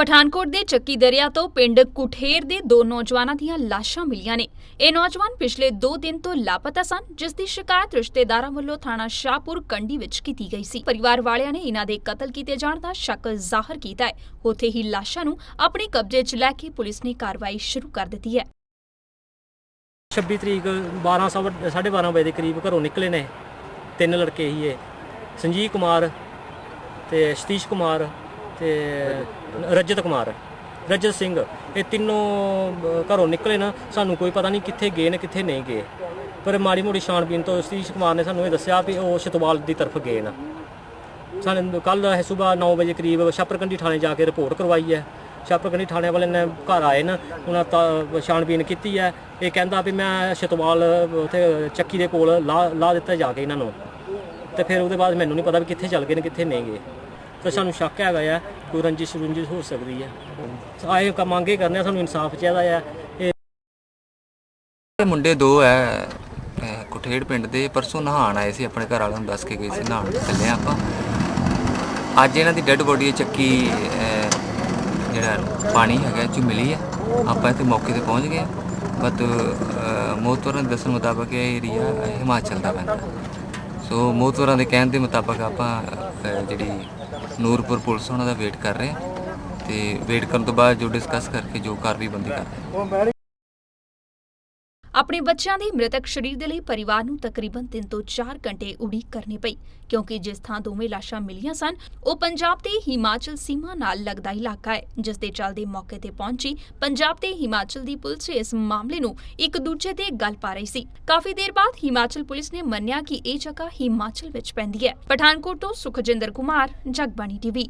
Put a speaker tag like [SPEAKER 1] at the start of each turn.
[SPEAKER 1] ਪਠਾਨਕੋਟ ਦੇ ਚੱਕੀ ਦਰਿਆ ਤੋਂ ਪਿੰਡ ਕੁਠੇਰ ਦੇ ਦੋ ਨੌਜਵਾਨਾਂ ਦੀਆਂ ਲਾਸ਼ਾਂ ਮਿਲੀਆਂ ਨੇ। ਇਹ ਨੌਜਵਾਨ ਪਿਛਲੇ 2 ਦਿਨ ਤੋਂ ਲਾਪਤਾ ਸਨ, ਜਿਸ ਦੀ ਸ਼ਿਕਾਇਤ ਰਿਸ਼ਤੇਦਾਰਾਂ ਵੱਲੋਂ ਥਾਣਾ ਸ਼ਾਹਪੁਰ ਕੰਡੀ ਵਿੱਚ ਕੀਤੀ ਗਈ ਸੀ। ਪਰਿਵਾਰ ਵਾਲਿਆਂ ਨੇ ਇਹਨਾਂ ਦੇ ਕਤਲ ਕੀਤੇ ਜਾਣ ਦਾ ਸ਼ੱਕ ਜ਼ਾਹਰ ਕੀਤਾ ਹੈ। ਉੱਥੇ ਹੀ ਲਾਸ਼ਾਂ ਨੂੰ ਆਪਣੇ ਕਬਜ਼ੇ 'ਚ ਲੈ ਕੇ ਪੁਲਿਸ ਨੇ ਕਾਰਵਾਈ ਸ਼ੁਰੂ ਕਰ ਦਿੱਤੀ ਹੈ।
[SPEAKER 2] 26 ਤਰੀਕ 12 ਸਵਾ- ਸਾਢੇ 12 ਵਜੇ ਦੇ ਕਰੀਬ ਘਰੋਂ ਨਿਕਲੇ ਨੇ ਤਿੰਨ ਲੜਕੇ ਹੀ ਇਹ। ਸੰਜੀਵ ਕੁਮਾਰ ਤੇ ਸਤੀਸ਼ ਕੁਮਾਰ ਤੇ ਰਜਤ ਕੁਮਾਰ, ਰਜਤ ਸਿੰਘ, ਇਹ ਤਿੰਨੋਂ ਘਰੋਂ ਨਿਕਲੇ ਨਾ, ਸਾਨੂੰ ਕੋਈ ਪਤਾ ਨਹੀਂ ਕਿੱਥੇ ਗਏ ਨੇ, ਕਿੱਥੇ ਨਹੀਂ ਗਏ। ਪਰ ਮਾੜੀ ਮੋੜੀ ਛਾਣਬੀਨ ਤੋਂ ਸਤੀਸ਼ ਕੁਮਾਰ ਨੇ ਸਾਨੂੰ ਇਹ ਦੱਸਿਆ ਵੀ ਉਹ ਛਤਵਾਲ ਦੀ ਤਰਫ ਗਏ ਨਾ। ਸਾਨੂੰ ਕੱਲ ਹੈ ਸਵੇਰ 9 ਵਜੇ ਕਰੀਬ ਛਾਪਰਕੰਡੀ ਥਾਣੇ ਜਾ ਕੇ ਰਿਪੋਰਟ ਕਰਵਾਈ ਹੈ। ਛਾਪਰਕੰਡੀ ਥਾਣੇ ਵਾਲੇ ਨੇ ਘਰ ਆਏ ਨਾ, ਉਹਨਾਂ ਤਾਂ ਛਾਣਬੀਨ ਕੀਤੀ ਹੈ। ਇਹ ਕਹਿੰਦਾ ਵੀ ਮੈਂ ਸ਼ਤਵਾਲ, ਉਥੇ ਚੱਕੀ ਦੇ ਕੋਲ ਲਾ ਲਾ ਦਿੱਤਾ ਜਾ ਕੇ ਇਹਨਾਂ ਨੂੰ। ਤੇ ਫਿਰ ਉਹਦੇ ਬਾਅਦ ਮੈਨੂੰ ਨਹੀਂ ਪਤਾ ਵੀ ਕਿੱਥੇ ਚੱਲ ਗਏ ਨੇ, ਕਿੱਥੇ ਨਹੀਂ ਗਏ। ਤੇ ਸਾਨੂੰ ਸ਼ੱਕ ਹੈਗਾ ਆ ਕੋਈ ਰੰਜਿਸ਼ ਰੁੰਜਿਸ਼ ਹੋ ਸਕਦੀ ਹੈ ਆਏ ਮੰਗੇ ਕਰਨੇ ਆ, ਸਾਨੂੰ ਇਨਸਾਫ ਚਾਹੀਦਾ ਆ। ਇਹ
[SPEAKER 3] ਇਹ ਮੁੰਡੇ ਦੋ ਐ ਅਹ ਕੁਠੇੜ ਪਿੰਡ ਦੇ ਪਰਸੋਂ ਨਹਾਣ ਆਏ ਸੀ ਆਪਣੇ ਘਰ ਵਾਲਿਆਂ ਨੂੰ ਦੱਸ ਕੇ ਗਏ ਸੀ ਨਹਾਣ ਚੱਲੇ ਹਾਂ ਆਪਾਂ। ਅੱਜ ਇਹਨਾਂ ਦੀ ਡੈੱਡ ਬੋਡੀ ਚੱਕੀ ਅਹ, ਜਿਹੜਾ ਪਾਣੀ ਹੈਗਾ ਚ ਮਿਲੀ ਹੈ ਆਪਾਂ ਇੱਥੇ ਮੌਕੇ ਤੇ ਪਹੁੰਚ ਗਏ ਬਟ ਮੋਤਵਰਾਂ ਦੇ ਦੱਸਣ ਮੁਤਾਬਕ ਇਹ ਏਰੀਆ ਹਿਮਾਚਲ ਦਾ ਪੈਂਦਾ। ਸੋ ਮੋਤਵਰਾਂ ਦੇ ਕਹਿਣ ਦੇ ਮੁਤਾਬਕ ਆਪਾਂ ਅਹ, ਜਿਹੜੀ ਨੂਰਪੁਰ ਪੁਲਿਸ ਉਹਨਾਂ ਦਾ ਵੇਟ ਕਰ ਰਹੇ ਹਾਂ ਤੇ ਵੇਟ ਕਰਨ ਤੋਂ ਬਾਅਦ ਜੋ ਡਿਸਕਸ ਕਰਕੇ ਜੋ ਕਾਰਵਾਈ ਬੰਦੀ ਕਰਦੇ ਹਾਂ
[SPEAKER 1] ਆਪਣੇ ਬੱਚਿਆਂ ਦੇ ਮ੍ਰਿਤਕ ਸਰੀਰ ਦੇ ਲਈ ਪਰਿਵਾਰ ਨੂੰ ਤਕਰੀਬਨ 3 ਤੋਂ 4 ਘੰਟੇ ਉਡੀਕ ਕਰਨੀ ਪਈ, ਕਿਉਂਕਿ ਜਿਸ ਥਾਂ ਦੋਵੇਂ ਲਾਸ਼ਾਂ ਮਿਲੀਆਂ ਸਨ, ਉਹ ਪੰਜਾਬ ਤੇ ਹਿਮਾਚਲ ਸੀਮਾ ਨਾਲ ਲੱਗਦਾ ਇਲਾਕਾ ਹੈ, ਜਿਸ ਦੇ ਚੱਲਦੇ ਮੌਕੇ ਤੇ ਪਹੁੰਚੀ ਪੰਜਾਬ ਤੇ ਹਿਮਾਚਲ ਦੀ ਪੁਲਿਸ ਇਸ ਮਾਮਲੇ ਨੂੰ ਇੱਕ ਦੂਜੇ ਤੇ ਗੱਲ ਪਾ ਰਹੀ ਸੀ। ਕਾਫੀ ਦੇਰ ਬਾਅਦ ਹਿਮਾਚਲ ਪੁਲਿਸ ਨੇ ਮੰਨਿਆ ਕਿ ਇਹ ਜਗ੍ਹਾ ਹਿਮਾਚਲ ਵਿੱਚ ਪੈਂਦੀ ਹੈ। ਪਠਾਨਕੋਟ ਤੋਂ ਸੁਖਜਿੰਦਰ ਕੁਮਾਰ, ਜਗਬਾਣੀ ਟੀਵੀ।